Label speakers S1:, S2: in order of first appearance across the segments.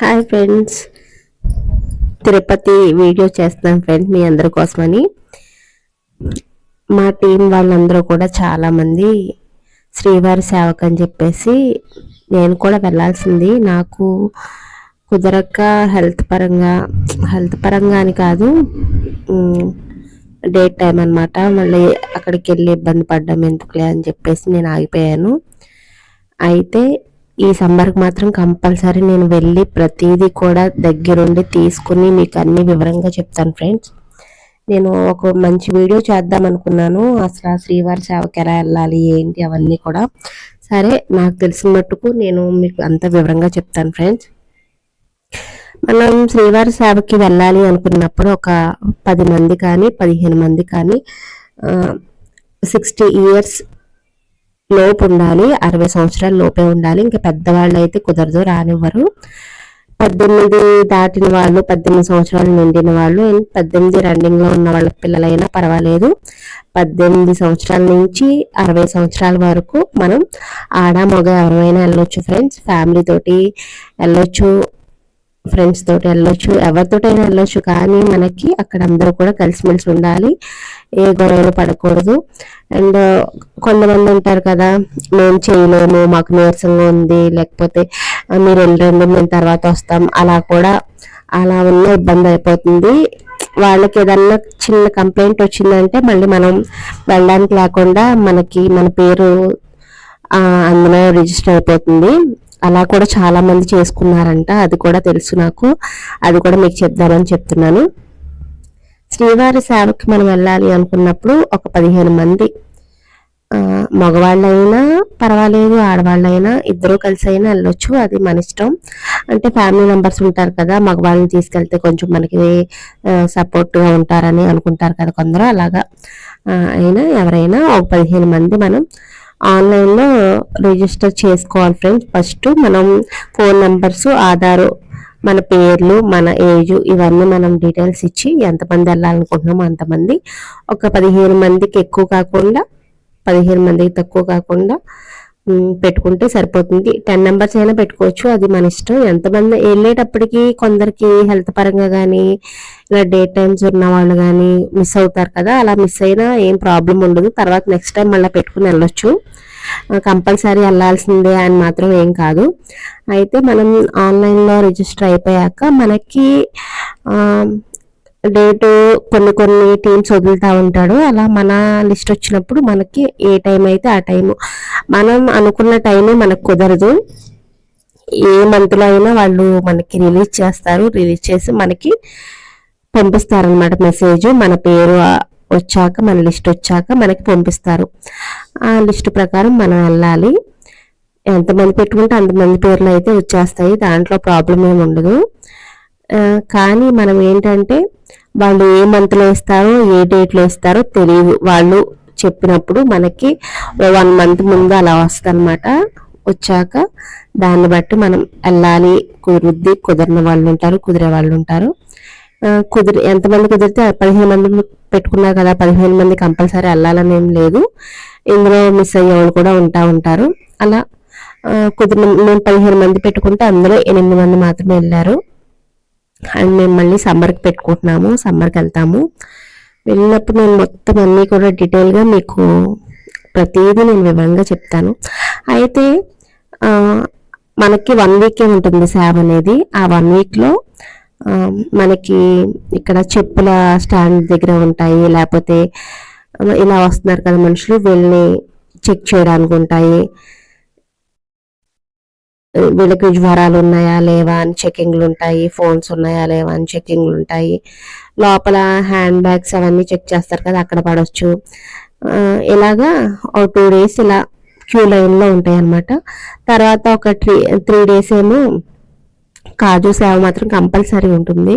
S1: Hi friends Tirupati video చేస్తున్నాను friends మీ అందరి కోసమని. మా టీం వాళ్ళందరూ కూడా చాలామంది శ్రీవారి సేవకు అని చెప్పేసి నేను కూడా వెళ్ళాల్సింది. నాకు కుదరక హెల్త్ పరంగా హెల్త్ పరంగా అని కాదు డేట్ టైం అనమాట మళ్ళీ అక్కడికి వెళ్ళి ఇబ్బంది పడ్డం ఎందుకులే అని చెప్పేసి నేను ఆగిపోయాను. అయితే ఈ సమ్మర్కి మాత్రం కంపల్సరీ నేను వెళ్ళి ప్రతిదీ కూడా దగ్గరుండి తీసుకుని మీకు అన్ని వివరంగా చెప్తాను ఫ్రెండ్స్. నేను ఒక మంచి వీడియో చేద్దాం అనుకున్నాను. అసలు శ్రీవారి సేవకి ఎలా వెళ్ళాలి ఏంటి అవన్నీ కూడా. సరే నాకు తెలిసిన మట్టుకు నేను మీకు అంత వివరంగా చెప్తాను ఫ్రెండ్స్. మనం శ్రీవారి సేవకి వెళ్ళాలి అనుకున్నప్పుడు ఒక పది మంది కానీ పదిహేను మంది కానీ సిక్స్టీ ఇయర్స్ లోపు ఉండాలి అరవై సంవత్సరాల లోపే ఉండాలి. ఇంకా పెద్దవాళ్ళు అయితే కుదరదు రానివ్వరు. పద్దెనిమిది దాటిన వాళ్ళు పద్దెనిమిది సంవత్సరాలు నిండిన వాళ్ళు పద్దెనిమిది రన్నింగ్లో ఉన్న వాళ్ళ పిల్లలైనా పర్వాలేదు. పద్దెనిమిది సంవత్సరాల నుంచి అరవై సంవత్సరాల వరకు మనం ఆడ మగ ఎవరైనా వెళ్ళొచ్చు ఫ్రెండ్స్ ఫ్యామిలీ తోటి వెళ్ళొచ్చు. ఫ్రెండ్స్ తోటి వెళ్ళొచ్చు ఎవరితోటైనా వెళ్ళొచ్చు. కానీ మనకి అక్కడ అందరూ కూడా కలిసిమెలిసి ఉండాలి. ఏ గొడవలు పడకూడదు. అండ్ కొంతమంది ఉంటారు కదా మేము చేయలేము మాకు నీరసంగా ఉంది. లేకపోతే మీరు వెళ్ళండి మేము తర్వాత వస్తాం. అలా కూడా అలా ఉన్న ఇబ్బంది అయిపోతుంది. వాళ్ళకి ఏదన్నా చిన్న కంప్లైంట్ వచ్చిందంటే మళ్ళీ మనం వెళ్ళడానికి లేకుండా మనకి మన పేరు అందులో రిజిస్టర్ అయిపోతుంది. అలా కూడా చాలా మంది చేసుకున్నారంట. అది కూడా తెలుసు నాకు. అది కూడా మీకు చెప్దామని చెప్తున్నాను. శ్రీవారి సేవకి మనం వెళ్ళాలి అనుకున్నప్పుడు ఒక పదిహేను మంది మగవాళ్ళైనా పర్వాలేదు ఆడవాళ్ళైనా ఇద్దరూ కలిసి అయినా వెళ్ళొచ్చు. అది మన ఇష్టం. అంటే ఫ్యామిలీ మెంబర్స్ ఉంటారు కదా మగవాళ్ళని తీసుకెళ్తే కొంచెం మనకి సపోర్ట్గా ఉంటారని అనుకుంటారు కదా కొందరు. అలాగా అయినా ఎవరైనా ఒక పదిహేను మంది మనం ఆన్లైన్లో రిజిస్టర్ చేసుకోవాలి ఫ్రెండ్స్ ఫస్ట్ మనం ఫోన్ నెంబర్స్ ఆధారు మన పేర్లు మన ఏజ్ ఇవన్నీ మనం డీటెయిల్స్ ఇచ్చి ఎంతమంది వెళ్ళాలనుకుంటున్నామో అంతమంది. ఒక పదిహేను మందికి ఎక్కువ కాకుండా పదిహేను మందికి తక్కువ కాకుండా పెట్టుకుంటే సరిపోతుంది. టెన్ నెంబర్స్ అయినా పెట్టుకోవచ్చు. అది మన ఇష్టం. ఎంతమంది వెళ్ళేటప్పటికి కొందరికి హెల్త్ పరంగా కానీ ఇలా డే టైమ్స్ ఉన్న వాళ్ళు కానీ మిస్ అవుతారు కదా అలా మిస్ అయినా ఏం ప్రాబ్లం ఉండదు. తర్వాత నెక్స్ట్ టైం మళ్ళీ పెట్టుకుని వెళ్ళొచ్చు. కంపల్సరీ వెళ్ళాల్సిందే అని మాత్రం ఏం కాదు. అయితే మనం ఆన్లైన్లో రిజిస్టర్ అయిపోయాక మనకి డేటు కొన్ని కొన్ని టీమ్స్ వదులుతూ ఉంటాడు. అలా మన లిస్ట్ వచ్చినప్పుడు మనకి ఏ టైం అయితే ఆ టైము మనం అనుకున్న టైమే మనకు కుదరదు. ఏ మంత్లో అయినా వాళ్ళు మనకి రిలీజ్ చేస్తారు. రిలీజ్ చేసి మనకి పంపిస్తారనమాట మెసేజ్ మన పేరు వచ్చాక మన లిస్ట్ వచ్చాక మనకి పంపిస్తారు. ఆ లిస్ట్ ప్రకారం మనం వెళ్ళాలి. ఎంతమంది పెట్టుకుంటే అంతమంది పేర్లు అయితే వచ్చేస్తాయి. దాంట్లో ప్రాబ్లం ఏమి ఉండదు. కానీ మనం ఏంటంటే వాళ్ళు ఏ మంత్లో ఇస్తారో ఏ డేట్లో ఇస్తారో తెలియదు. వాళ్ళు చెప్పినప్పుడు మనకి వన్ మంత్ ముందు అలా వస్తుందన్నమాట. వచ్చాక దాన్ని బట్టి మనం వెళ్ళాలి. కుదురుద్ది. కుదిరిన వాళ్ళు ఉంటారు కుదిరే వాళ్ళు ఉంటారు. కుదిరి ఎంతమంది కుదిరితే పదిహేను మంది పెట్టుకున్నారు కదా పదిహేను మంది కంపల్సరీ వెళ్ళాలని ఏం లేదు. ఇందులో మిస్ అయ్యే వాళ్ళు కూడా ఉంటా ఉంటారు. అలా కుదిరిన మేము పదిహేను మంది పెట్టుకుంటే అందులో ఎనిమిది మంది మాత్రమే వెళ్ళారు. అండ్ మేము మళ్ళీ సమ్మర్కి పెట్టుకుంటున్నాము సమ్మర్కి వెళ్తాము. వెళ్ళినప్పుడు నేను మొత్తం అన్నీ కూడా డీటెయిల్గా మీకు ప్రతిదీ నేను వివరంగా చెప్తాను. అయితే మనకి వన్ వీకే ఉంటుంది సేవ అనేది. ఆ వన్ వీక్లో మనకి ఇక్కడ చెప్పుల స్టాండ్ దగ్గర ఉంటాయి లేకపోతే ఇలా వస్తున్నారు కదా మనుషులు వీళ్ళని చెక్ చేయడానికి ఉంటాయి. వీళ్ళకి జ్వరాలు ఉన్నాయా లేవా అని చెకింగ్లు ఉంటాయి ఫోన్స్ ఉన్నాయా లేవా అని చెకింగ్లు ఉంటాయి. లోపల హ్యాండ్ బ్యాగ్స్ అవన్నీ చెక్ చేస్తారు కదా అక్కడ పడవచ్చు ఇలాగా ఒక టూ డేస్ ఇలా క్యూ లైన్లో ఉంటాయి అన్నమాట తర్వాత ఒక త్రీ త్రీ డేస్ ఏమో కాజు సేవ మాత్రం కంపల్సరీ ఉంటుంది.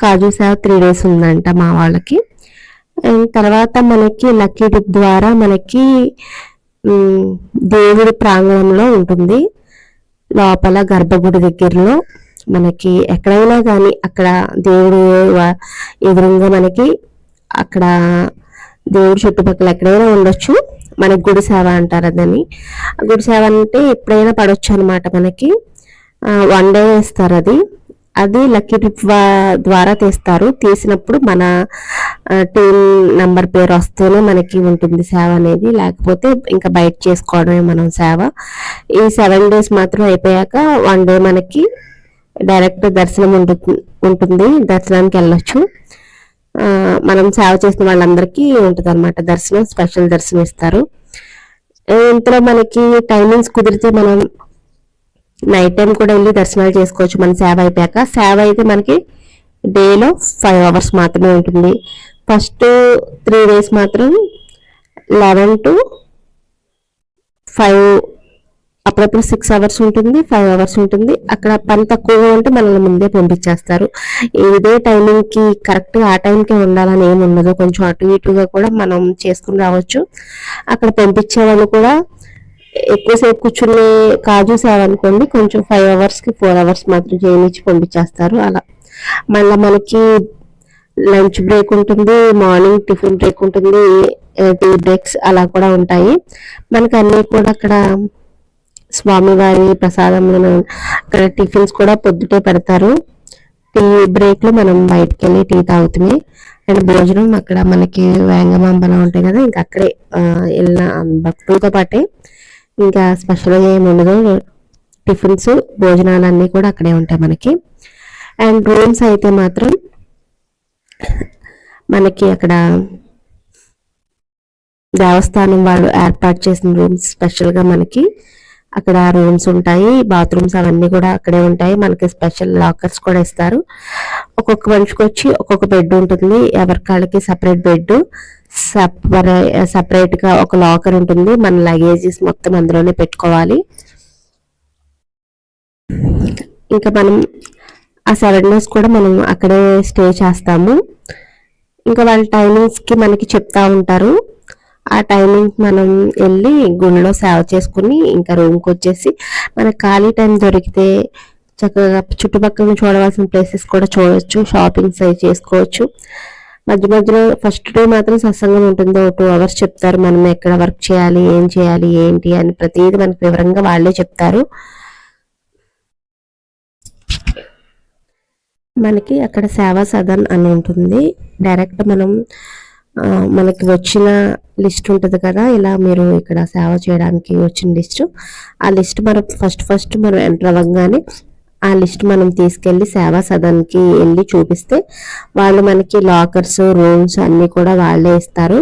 S1: కాజు సేవ త్రీ డేస్ ఉందంట మా వాళ్ళకి. తర్వాత మనకి లక్కీ డిప్ ద్వారా మనకి దేవుడి ప్రాంగణంలో ఉంటుంది. లోపల గర్భగుడి దగ్గరలో మనకి ఎక్కడైనా కానీ అక్కడ దేవుడు ఎదురుగా మనకి అక్కడ దేవుడు చుట్టుపక్కల ఎక్కడైనా ఉండొచ్చు. మనకి గుడి సేవ అంటారు అదని. గుడి సేవ అంటే ఎప్పుడైనా పడవచ్చు అనమాట మనకి. వన్ డే ఇస్తారు అది. అది లక్కీ ట్రిప్ ద్వారా తీస్తారు. తీసినప్పుడు మన టీమ్ నంబర్ పేరు వస్తేనే మనకి ఉంటుంది సేవ అనేది. లేకపోతే ఇంకా బయట చేసుకోవడమే మనం సేవ. ఈ సెవెన్ డేస్ మాత్రం అయిపోయాక వన్ డే మనకి డైరెక్ట్ దర్శనం ఉంటుంది ఉంటుంది. దర్శనానికి వెళ్ళొచ్చు. మనం సేవ చేసిన వాళ్ళందరికీ ఉంటుంది అనమాట దర్శనం స్పెషల్ దర్శనం ఇస్తారు. ఇంతలో మనకి టైమింగ్స్ కుదిరితే మనం నైట్ టైం కూడా వెళ్ళి దర్శనాలు చేసుకోవచ్చు. మన సేవ అయిపోయాక. సేవ అయితే మనకి డేలో ఫైవ్ అవర్స్ మాత్రమే ఉంటుంది. ఫస్ట్ త్రీ డేస్ మాత్రం లెవెన్ టు ఫైవ్ అప్పుడప్పుడు సిక్స్ అవర్స్ ఉంటుంది ఫైవ్ అవర్స్ ఉంటుంది. అక్కడ పని తక్కువగా ఉంటే మనల్ని ముందే పంపించేస్తారు. ఇదే టైమింగ్కి కరెక్ట్ ఆ టైంకి ఉండాలని ఏమి ఉండదు. కొంచెం అటు ఇటుగా కూడా మనం చేసుకుని రావచ్చు. అక్కడ పంపించే వాళ్ళు కూడా ఎక్కువసేపు కూర్చునే కాజు సేవ అనుకోండి కొంచెం ఫైవ్ అవర్స్కి ఫోర్ అవర్స్ మాత్రం చేయనిచ్చి పంపించేస్తారు అలా. మళ్ళీ మనకి లంచ్ బ్రేక్ ఉంటుంది మార్నింగ్ టిఫిన్ బ్రేక్ ఉంటుంది టీ బ్రేక్స్ అలా కూడా ఉంటాయి. మనకి అన్ని కూడా అక్కడ స్వామివారి ప్రసాదంలో అక్కడ టిఫిన్స్ కూడా పొద్దుటే పెడతారు. టీ బ్రేక్లో మనం బయటకు వెళ్ళి టీ తాగుతుంది అండ్ భోజనం అక్కడ మనకి వేంగమాంబలం ఉంటాయి కదా ఇంకా అక్కడే వెళ్ళిన భక్తులతో పాటే ఇంకా స్పెషల్గా ఏమి ఉండదు. టిఫిన్స్ భోజనాలు అన్నీ కూడా అక్కడే ఉంటాయి మనకి. అండ్ రూమ్స్ అయితే మాత్రం మనకి అక్కడ దేవస్థానం వాళ్ళు ఏర్పాటు చేసిన రూమ్స్ స్పెషల్గా మనకి అక్కడ రూమ్స్ ఉంటాయి బాత్రూమ్స్ అవన్నీ కూడా అక్కడే ఉంటాయి. మనకి స్పెషల్ లాకర్స్ కూడా ఇస్తారు. ఒక్కొక్క మనిషికి వచ్చి ఒక్కొక్క బెడ్ ఉంటుంది. ఎవరి కాళ్ళకి సపరేట్ బెడ్ సపరేట్గా ఒక లాకర్ ఉంటుంది. మన లగేజెస్ మొత్తం అందులోనే పెట్టుకోవాలి. ఇంకా మనం ఆ సెవెన్ డేస్ కూడా మనం అక్కడే స్టే చేస్తాము. ఇంకా వాళ్ళ టైమింగ్స్కి మనకి చెప్తా ఉంటారు. ఆ టైమింగ్ మనం వెళ్ళి గుళ్ళో సేవ చేసుకుని ఇంకా రూమ్కి వచ్చేసి మనకు ఖాళీ టైం దొరికితే చక్కగా చుట్టుపక్కల చూడవలసిన ప్లేసెస్ కూడా చూడవచ్చు షాపింగ్స్ అవి చేసుకోవచ్చు. మధ్య మధ్యలో ఫస్ట్ డే మాత్రం సత్సంగం ఉంటుంది ఒక టూ అవర్స్ చెప్తారు మనం ఎక్కడ వర్క్ చేయాలి ఏం చేయాలి ఏంటి అని ప్రతిదీ మనకి వివరంగా వాళ్ళే చెప్తారు. మనకి అక్కడ సేవా సదన్ అని ఉంటుంది. డైరెక్ట్ మనం మనకి వచ్చిన లిస్ట్ ఉంటుంది కదా ఇలా మీరు ఇక్కడ సేవ చేయడానికి వచ్చిన లిస్ట్. ఆ లిస్ట్ మనం ఫస్ట్ ఫస్ట్ మనం ఎంటర్ అవ్వగానే ఆ లిస్ట్ మనం తీసుకెళ్ళి సేవా సదన్కి వెళ్ళి చూపిస్తే వాళ్ళు మనకి లాకర్స్ రూమ్స్ అన్నీ కూడా వాళ్ళే ఇస్తారు.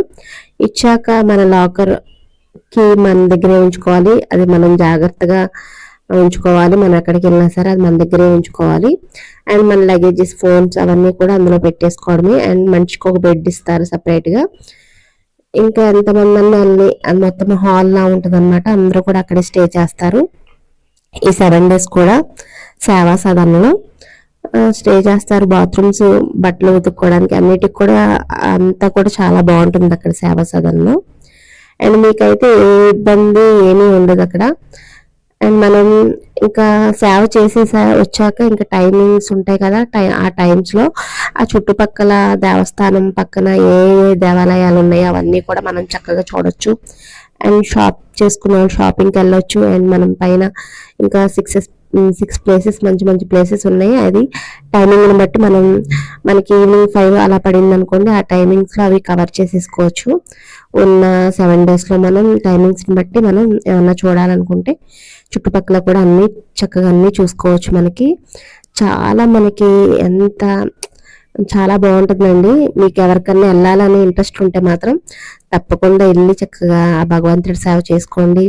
S1: ఇచ్చాక మన లాకర్కి మన దగ్గరే ఉంచుకోవాలి. అది మనం జాగ్రత్తగా ఉంచుకోవాలి. మనం ఎక్కడికి వెళ్ళినా సరే అది మన దగ్గరే ఉంచుకోవాలి. అండ్ మన లగేజెస్ ఫోన్స్ అవన్నీ కూడా అందులో పెట్టేసుకోవడమే. అండ్ మనిషికి ఒక బెడ్ ఇస్తారు సపరేట్గా ఇంకా ఎంతమంది అన్నీ వెళ్ళి అది మొత్తం హాల్లా ఉంటుంది అనమాట అందరూ కూడా అక్కడే స్టే చేస్తారు. ఈ సెవెన్ డేస్ కూడా సేవా సదనంలో స్టే చేస్తారు. బాత్రూమ్స్ బట్టలు ఉతుక్కోవడానికి అన్నిటికి కూడా అంతా కూడా చాలా బాగుంటుంది అక్కడ సేవా సదన్లో అండ్ మీకైతే ఏ ఇబ్బంది ఏమీ ఉండదు అక్కడ. అండ్ మనం ఇంకా సేవ చేసేసా వచ్చాక ఇంకా టైమింగ్స్ ఉంటాయి కదా టై ఆ టైమ్స్లో ఆ చుట్టుపక్కల దేవస్థానం పక్కన ఏ ఏ దేవాలయాలు ఉన్నాయో అవన్నీ కూడా మనం చక్కగా చూడొచ్చు. అండ్ షాప్ చేసుకున్న షాపింగ్కి వెళ్ళొచ్చు. అండ్ మనం పైన ఇంకా సిక్స్ సిక్స్ ప్లేసెస్ మంచి మంచి ప్లేసెస్ ఉన్నాయి. అది టైమింగ్ని బట్టి మనం మనకి ఈవినింగ్ ఫైవ్ అలా పడింది అనుకోండి ఆ టైమింగ్స్లో అవి కవర్ చేసేసుకోవచ్చు. ఉన్న సెవెన్ డేస్లో మనం టైమింగ్స్ని బట్టి మనం ఏమన్నా చూడాలనుకుంటే చుట్టుపక్కల కూడా అన్ని చక్కగా అన్ని చూసుకోవచ్చు మనకి. చాలా మనకి ఎంత చాలా బాగుంటుందండి. మీకు ఎవరికన్నా వెళ్ళాలని ఇంట్రెస్ట్ ఉంటే మాత్రం తప్పకుండా వెళ్ళి చక్కగా ఆ భగవంతుడి సేవ చేసుకోండి.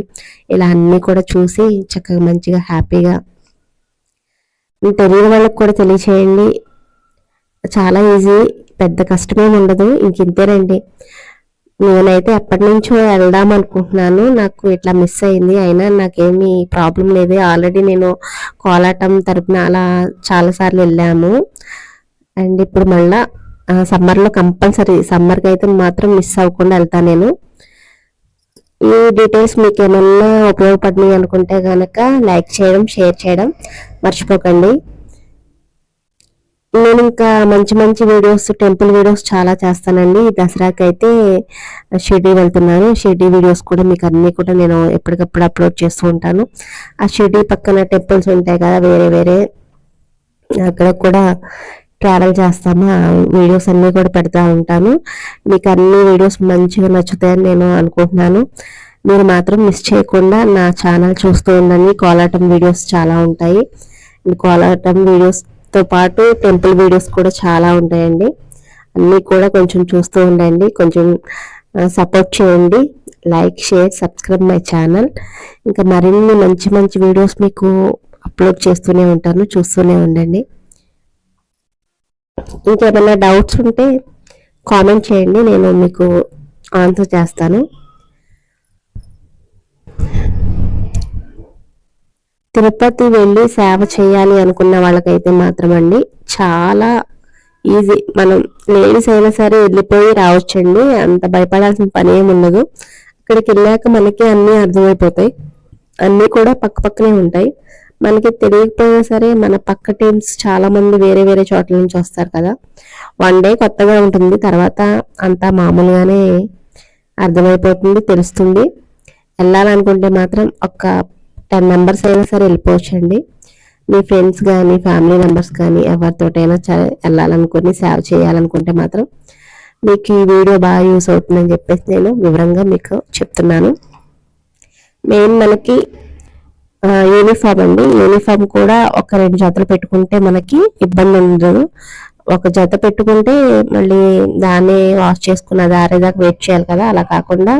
S1: ఇలా అన్నీ కూడా చూసి చక్కగా మంచిగా హ్యాపీగా తెలియని వాళ్ళకి కూడా తెలియచేయండి. చాలా ఈజీ పెద్ద కష్టమేమి ఉండదు. ఇంక ఇంతేనండి. నేనైతే ఎప్పటి నుంచో వెళ్దాం అనుకుంటున్నాను. నాకు ఇట్లా మిస్ అయింది. అయినా నాకేమీ ప్రాబ్లం లేదు. ఆల్రెడీ నేను కోలాటం తరపున అలా చాలాసార్లు వెళ్ళాము. అండ్ ఇప్పుడు మళ్ళా సమ్మర్లో కంపల్సరీ సమ్మర్కి అయితే మాత్రం మిస్ అవ్వకుండా వెళ్తాను నేను. ఈ డీటెయిల్స్ మీకు ఏమన్నా ఉపయోగపడినాయి అనుకుంటే కనుక లైక్ చేయడం షేర్ చేయడం మర్చిపోకండి. నేను ఇంకా మంచి మంచి వీడియోస్ టెంపుల్ వీడియోస్ చాలా చేస్తానండి. దసరాకి అయితే షిర్డీ వెళ్తున్నాను. షిర్డీ వీడియోస్ కూడా మీకు అన్నీ కూడా నేను ఎప్పటికప్పుడు అప్లోడ్ చేస్తూ ఉంటాను. ఆ షిర్డీ పక్కన టెంపుల్స్ ఉంటాయి కదా వేరే వేరే. అక్కడ కూడా ట్రావెల్ చేస్తాము. ఆ వీడియోస్ అన్నీ కూడా పెడతా ఉంటాను. మీకు అన్ని వీడియోస్ మంచిగా నచ్చుతాయని నేను అనుకుంటున్నాను. మీరు మాత్రం మిస్ చేయకుండా నా ఛానల్ చూస్తూ ఉండండి. కోలాటం వీడియోస్ చాలా ఉంటాయి. కోలాటం వీడియోస్ తో పాటు టెంపుల్ వీడియోస్ కూడా చాలా ఉంటాయండి. అన్నీ కూడా కొంచెం చూస్తూ ఉండండి. కొంచెం సపోర్ట్ చేయండి. Like share subscribe my channel. ఇంకా మరిన్ని మంచి మంచి వీడియోస్ మీకు అప్లోడ్ చేస్తూనే ఉంటాను చూస్తూనే ఉండండి. ఇంకేమైనా డౌట్స్ ఉంటే కామెంట్ చేయండి. నేను మీకు ఆన్సర్ చేస్తాను. తిరుపతి వెళ్ళి సేవ చేయాలి అనుకున్న వాళ్ళకైతే మాత్రం అండి చాలా ఈజీ. మనం లేడీస్ అయినా సరే వెళ్ళిపోయి రావచ్చండి. అంత భయపడాల్సిన పని ఏమి ఉండదు. అక్కడికి వెళ్ళాక మనకి అన్నీ అర్థమైపోతాయి. అన్నీ కూడా పక్క పక్కనే ఉంటాయి. మనకి తెలియకపోయినా సరే మన పక్క టీమ్స్ చాలా మంది వేరే వేరే చోట్ల నుంచి వస్తారు కదా. వన్ డే కొత్తగా ఉంటుంది. తర్వాత అంతా మామూలుగానే అర్థమైపోతుంది తెలుస్తుంది. వెళ్ళాలనుకుంటే మాత్రం ఒక టెన్ మెంబర్స్ అయినా సరే వెళ్ళిపోవచ్చండి. మీ ఫ్రెండ్స్ కానీ ఫ్యామిలీ మెంబర్స్ కానీ ఎవరితోటైనా వెళ్ళాలనుకుని సేవ్ చేయాలనుకుంటే మాత్రం మీకు ఈ వీడియో బాగా యూస్ అవుతుందని చెప్పేసి నేను వివరంగా మీకు చెప్తున్నాను. మెయిన్ మనకి యూనిఫామ్ అండి. యూనిఫామ్ కూడా ఒక రెండు జతలు పెట్టుకుంటే మనకి ఇబ్బంది ఉండదు. ఒక జత పెట్టుకుంటే మళ్ళీ దాన్ని వాష్ చేసుకున్న దారేదాకా వెయిట్ చేయాలి కదా. అలా కాకుండా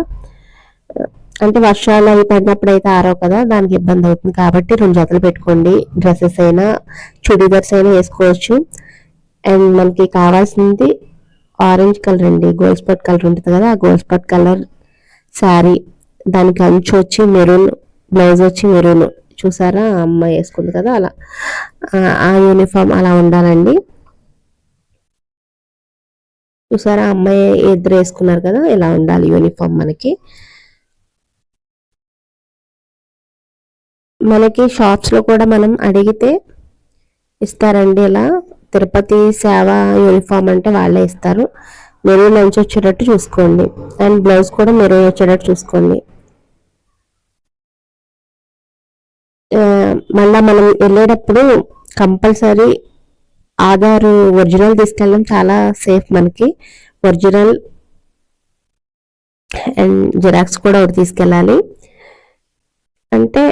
S1: అంటే వర్షాలు అవి పడినప్పుడు అయితే ఆరవు కదా దానికి ఇబ్బంది అవుతుంది. కాబట్టి రెండు జతలు పెట్టుకోండి. డ్రెస్సెస్ అయినా చుడీదర్స్ అయినా వేసుకోవచ్చు. అండ్ మనకి కావాల్సింది ఆరెంజ్ కలర్ అండి. గోల్డ్ స్పాట్ కలర్ ఉంటుంది కదా ఆ గోల్డ్ స్పాట్ కలర్ శారీ. దానికి అంచు వచ్చి మెరూన్ బ్లౌజ్ వచ్చి మెరూన్. చూసారా? అమ్మాయి వేసుకుంది కదా అలా. ఆ యూనిఫామ్ అలా ఉండాలండి. చూసారా? అమ్మాయి ఇద్దరు వేసుకున్నారు కదా ఇలా ఉండాలి యూనిఫామ్ మనకి. మనకి షాప్స్లో కూడా మనం అడిగితే ఇస్తారండి ఇలా. తిరుపతి సేవ యూనిఫామ్ అంటే వాళ్ళే ఇస్తారు. మెరూన్ లంచ్ వచ్చేటట్టు చూసుకోండి. అండ్ బ్లౌజ్ కూడా మెరూన్ వచ్చేటట్టు చూసుకోండి. మళ్ళీ మనం వెళ్ళేటప్పుడు కంపల్సరీ ఆధార్ ఒరిజినల్ తీసుకెళ్ళడం చాలా సేఫ్ మనకి. ఒరిజినల్ అండ్ జిరాక్స్ కూడా ఒకటి తీసుకెళ్ళాలి. అంటే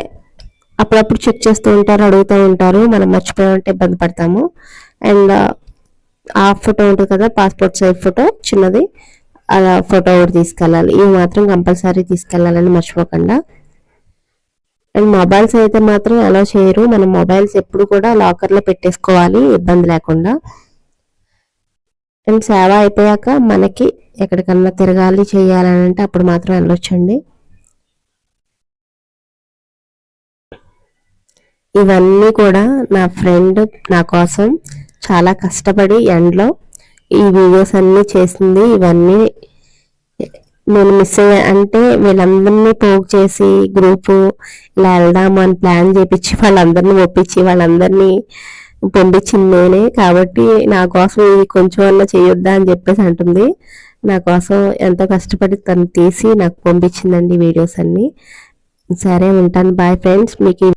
S1: అప్పుడప్పుడు చెక్ చేస్తూ ఉంటారు అడుగుతూ ఉంటారు. మనం మర్చిపోయామంటే ఇబ్బంది పడతాము. అండ్ ఆ ఫోటో ఉంటుంది కదా పాస్పోర్ట్ సైజ్ ఫోటో చిన్నది. అలా ఫోటో ఒకటి తీసుకెళ్ళాలి. ఇవి మాత్రం కంపల్సరీ తీసుకెళ్ళాలని మర్చిపోకుండా. అండ్ మొబైల్స్ అయితే మాత్రం అలా చేయరు. మనం మొబైల్స్ ఎప్పుడు కూడా లాకర్లో పెట్టేసుకోవాలి ఇబ్బంది లేకుండా. అండ్ సేవ అయిపోయాక మనకి ఎక్కడికన్నా తిరగాలి చేయాలని అంటే అప్పుడు మాత్రం వెళ్ళొచ్చండి. ఇవన్నీ కూడా నా ఫ్రెండ్ నా కోసం చాలా కష్టపడి ఎండ్లో ఈ వీడియోస్ అన్నీ చేసింది. ఇవన్నీ నేను మిస్ అయ్యా. అంటే వీళ్ళందరినీ పోగు చేసి గ్రూపు ఇలా వెళ్దాము అని ప్లాన్ చేపించి వాళ్ళందరినీ ఒప్పించి వాళ్ళందరినీ పంపించింది నేనే. కాబట్టి నా కోసం ఇది కొంచెం అన్నా చేయొద్దా అని చెప్పేసి అంటుంది. నా కోసం ఎంతో కష్టపడి తను తీసి నాకు పంపించిందండి వీడియోస్ అన్నీ. సరే ఉంటాను. Bye friends. మీకు